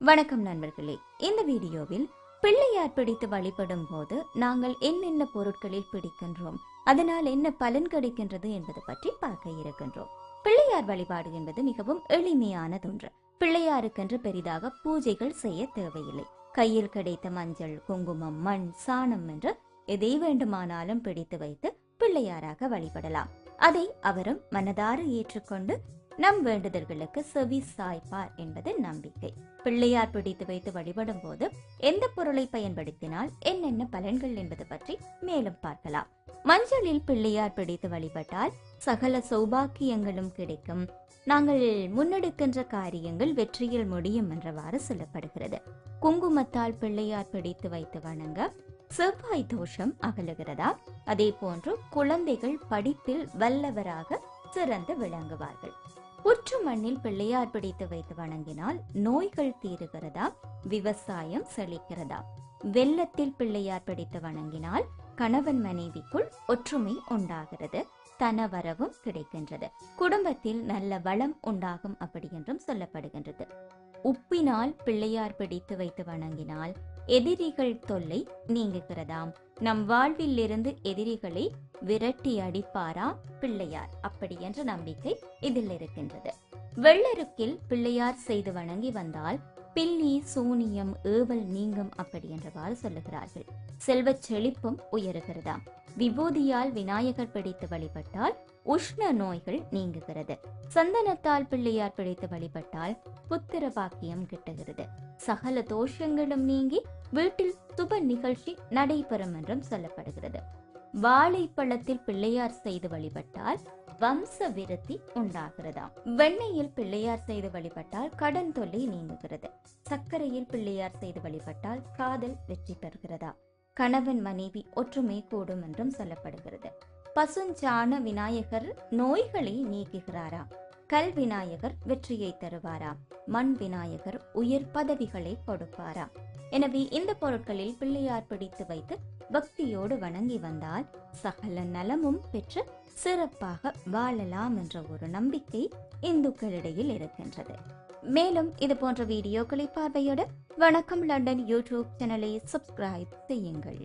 வணக்கம் நண்பர்களே. இந்த வீடியோவில் பிள்ளையார் பிடித்து வழிபடும் போது நாங்கள் என்னென்ன பொருட்களில் பிடிக்கின்றோம் அதனால் என்ன பலன் கிடைக்கின்றது என்பது பற்றி பார்க்க இருக்கின்றோம். பிள்ளையார் வழிபாடு என்பது மிகவும் எளிமையானதொன்று பிள்ளையாருக்கென்று பெரிதாக பூஜைகள் செய்ய தேவையில்லை. கையில் கிடைத்த மஞ்சள் குங்குமம் மண் சாணம் என்று எதை வேண்டுமானாலும் பிடித்து வைத்து பிள்ளையாராக வழிபடலாம். அதை அவரும் மனதார ஏற்றுக்கொண்டு நம் வேண்டுதல்களுக்கு செவி சாய்ப்பார் என்பது நம்பிக்கை. பிள்ளையார் பிடித்து வைத்து வழிபடும் போது எந்த பொருளை பயன்படுத்தினால் என்னென்ன பலன்கள் என்பது பற்றி மேலும் பார்க்கலாம். மஞ்சளில் பிள்ளையார் பிடித்து வழிபட்டால் சகல சௌபாக்கியங்களும் கிடைக்கும். நாங்கள் முன்னெடுக்கின்ற காரியங்கள் வெற்றியில் முடியும் என்றவாறு சொல்லப்படுகிறது. குங்குமத்தால் பிள்ளையார் பிடித்து வைத்து வணங்க செவ்வாய் தோஷம் அகலுகிறதா? அதே போன்று குழந்தைகள் படிப்பில் வல்லவராக சிறந்து விளங்குவார்கள். புற்று மண்ணில் பிள்ளையார் பிடித்து வைத்து வணங்கினால் நோய்கள் தீருகிறதா? விவசாயம் செழிக்கிறதா? வெள்ளத்தில் பிள்ளையார் பிடித்து வணங்கினால் கணவன் மனைவிக்குள் ஒற்றுமை உண்டாகிறது தனவரவும் கிடைக்கின்றது. குடும்பத்தில் நல்ல வளம் உண்டாகும் அப்படி என்றும் சொல்லப்படுகின்றது. உப்பினால் பிள்ளையார் பிடித்து வைத்து வணங்கினால் எதிரிகள் தொல்லை நீங்குகிறதாம். நம் வாழ்வில் இருந்து எதிரிகளை விரட்டி அடிப்பாரா பிள்ளையார்? அப்படி என்ற நம்பிக்கை இதில் இருக்கின்றது. வெள்ளருக்கில் பிள்ளையார் செய்து வணங்கி வந்தால் பில்லி சூனியம் ஏவல் நீங்கும் அப்படி என்றவாறு சொல்லுகிறார்கள். செல்வ செழிப்பும் உயருகிறதாம். விபூதியால் விநாயகர் பிடித்து வழிபட்டால் உஷ்ண நோய்கள் நீங்குகிறது. சந்தனத்தால் பிள்ளையார் பிடித்து வழிபட்டால் புத்திர பாக்கியம் கிட்டுகிறது. சகல தோஷங்களும் நீங்கி வீட்டில் சுப நிகழ்ச்சி நடைபெறும் என்றும் சொல்லப்படுகிறது. வாழைப்பழத்தில் பிள்ளையார் செய்து வழிபட்டால் வம்ச விருத்தி உண்டாகிறதாம். வெண்ணெயில் பிள்ளையார் செய்து வழிபட்டால் கடன் தொல்லை நீங்குகிறது. சர்க்கரையில் பிள்ளையார் செய்து வழிபட்டால் காதல் வெற்றி பெறுகிறதா கணவன் மனைவி ஒற்றுமை கூடும் என்றும் சொல்லப்படுகிறது. பசுஞ்சாண விநாயகர் நோய்களை நீக்குகிறாரா கல் விநாயகர் வெற்றியை தருவாராம். மண் விநாயகர் உயர் பதவிகளை கொடுப்பாரா எனவே இந்த பொருட்களில் பிள்ளையார் பிடித்து வைத்து பக்தியோடு வணங்கி வந்தால் சகல நலமும் பெற்று சிறப்பாக வாழலாம் என்ற ஒரு நம்பிக்கை இந்துக்களிடையில் இருக்கின்றது. மேலும் இது போன்ற வீடியோக்களை பார்வையிட வணக்கம் லண்டன் யூடியூப் சேனலை சப்ஸ்கிரைப் செய்யுங்கள்.